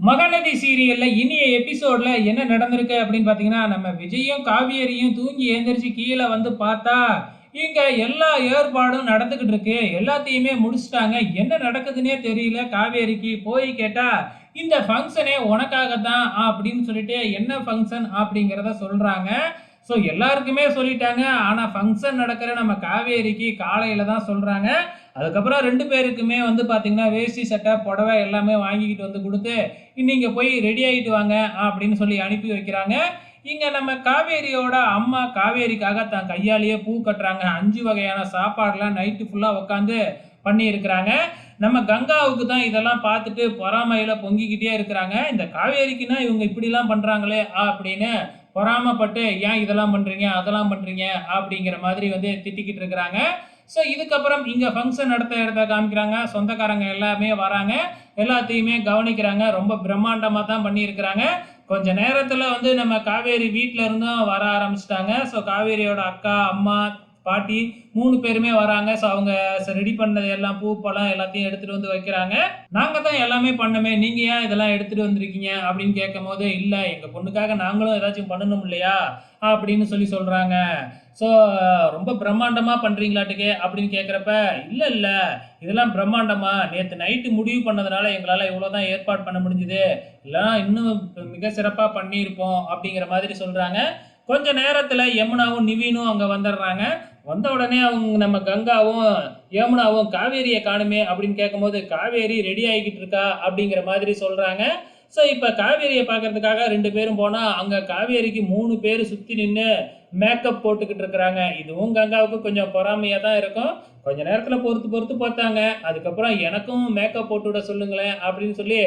மகாநதி சீரியல்ல இனிய எபிசோட்ல என்ன நடந்திருக்கு அப்படின்னு பாத்தீங்கன்னா நம்ம விஜயும் காவேரியும் தூங்கி எழுந்திரிச்சு கீழே வந்து பார்த்தா இங்க எல்லா ஏற்பாடும் நடந்துகிட்டு இருக்கு. எல்லாத்தையுமே முடிச்சிட்டாங்க. என்ன நடக்குதுன்னே தெரியல. காவேரிக்கு போய் கேட்டா இந்த ஃபங்க்ஷனே உனக்காக தான் அப்படின்னு சொல்லிட்டு என்ன ஃபங்க்ஷன் அப்படிங்கிறத சொல்றாங்க. ஸோ எல்லாருக்குமே சொல்லிட்டாங்க. ஆனால் ஃபங்க்ஷன் நடக்கிற நம்ம காவேரிக்கு காலையில் தான் சொல்கிறாங்க அதுக்கப்புறம் ரெண்டு பேருக்குமே வந்து பார்த்தீங்கன்னா வேஷ்டி சட்டை புடவை எல்லாமே வாங்கிக்கிட்டு வந்து கொடுத்து நீங்கள் போய் ரெடி ஆகிட்டு வாங்க அப்படின்னு சொல்லி அனுப்பி வைக்கிறாங்க. இங்கே நம்ம காவேரியோட அம்மா காவேரிக்காக தன் கையாலேயே பூ கட்டுறாங்க. அஞ்சு வகையான சாப்பாடெலாம் நைட்டு ஃபுல்லாக உட்காந்து பண்ணியிருக்கிறாங்க. நம்ம கங்காவுக்கு தான் இதெல்லாம் பார்த்துட்டு பொறாமையில் பொங்கிக்கிட்டே இருக்கிறாங்க. இந்த காவேரிக்குன்னா இவங்க இப்படிலாம் பண்ணுறாங்களே அப்படின்னு பொறாமப்பட்டு ஏன் இதெல்லாம் பண்ணுறீங்க அதெல்லாம் பண்ணுறீங்க அப்படிங்கிற மாதிரி வந்து திட்டிக்கிட்டு இருக்கிறாங்க. ஸோ இதுக்கப்புறம் இங்கே ஃபங்க்ஷன் நடத்த இடத்த காமிக்கிறாங்க. சொந்தக்காரங்க எல்லாமே வராங்க. எல்லாத்தையுமே கவனிக்கிறாங்க. ரொம்ப பிரம்மாண்டமாக தான் பண்ணியிருக்கிறாங்க. கொஞ்ச நேரத்தில் வந்து நம்ம காவேரி வீட்டில் இருந்தும் வர ஆரம்பிச்சிட்டாங்க. ஸோ காவேரியோட அக்கா அம்மா பாட்டி மூணு பேருமே வராங்க. ஸோ அவங்க ரெடி பண்ணது எல்லாம் பூ பழம் எல்லாத்தையும் எடுத்துட்டு வந்து வைக்கிறாங்க. நாங்கள் தான் எல்லாமே பண்ணமே. நீங்கள் ஏன் இதெல்லாம் எடுத்துட்டு வந்திருக்கீங்க? அப்படின்னு கேட்கும் போது இல்லை எங்கள் பொண்ணுக்காக நாங்களும் ஏதாச்சும் பண்ணணும் இல்லையா? அப்படின்னு சொல்லி சொல்கிறாங்க ஸோ ரொம்ப பிரம்மாண்டமாக பண்ணுறீங்களாட்டுக்கு அப்படின்னு கேட்குறப்ப இல்லை இல்லை. இதெல்லாம் பிரம்மாண்டமா. நேற்று நைட்டு முடிவு பண்ணதுனால எங்களால் இவ்வளோ தான் ஏற்பாடு பண்ண முடிஞ்சுது. இல்லைனா இன்னும் மிக சிறப்பாக பண்ணியிருப்போம். அப்படிங்கிற மாதிரி சொல்கிறாங்க கொஞ்ச நேரத்தில் யமுனாவும் நிவீனும் அங்கே வந்துடுறாங்க. வந்த உடனே அவங்க நம்ம கங்காவும் யமுனாவும் காவேரியை காணுமே அப்படின்னு கேட்கும்போது காவேரி ரெடி ஆகிக்கிட்டு இருக்கா? அப்படிங்கிற மாதிரி சொல்கிறாங்க ஸோ இப்போ காவேரியை பார்க்கறதுக்காக ரெண்டு பேரும் போனால் அங்கே காவேரிக்கு மூணு பேர் சுற்றி நின்று மேக்கப் போட்டுக்கிட்டு இருக்கிறாங்க. இதுவும் கங்காவுக்கு கொஞ்சம் பொறாமையாக தான் இருக்கும். கொஞ்ச நேரத்தில் பொறுத்து பொறுத்து பார்த்தாங்க. அதுக்கப்புறம் எனக்கும் மேக்கப் போட்டு விட சொல்லுங்களேன் அப்படின்னு சொல்லி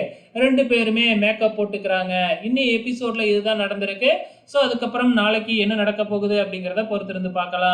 ரெண்டு பேருமே மேக்கப் போட்டுக்கிறாங்க. இன்னும் எபிசோடில் இதுதான் நடந்திருக்கு. ஸோ அதுக்கப்புறம் நாளைக்கு என்ன நடக்க போகுது அப்படிங்கிறத பொறுத்திருந்து பார்க்கலாம்.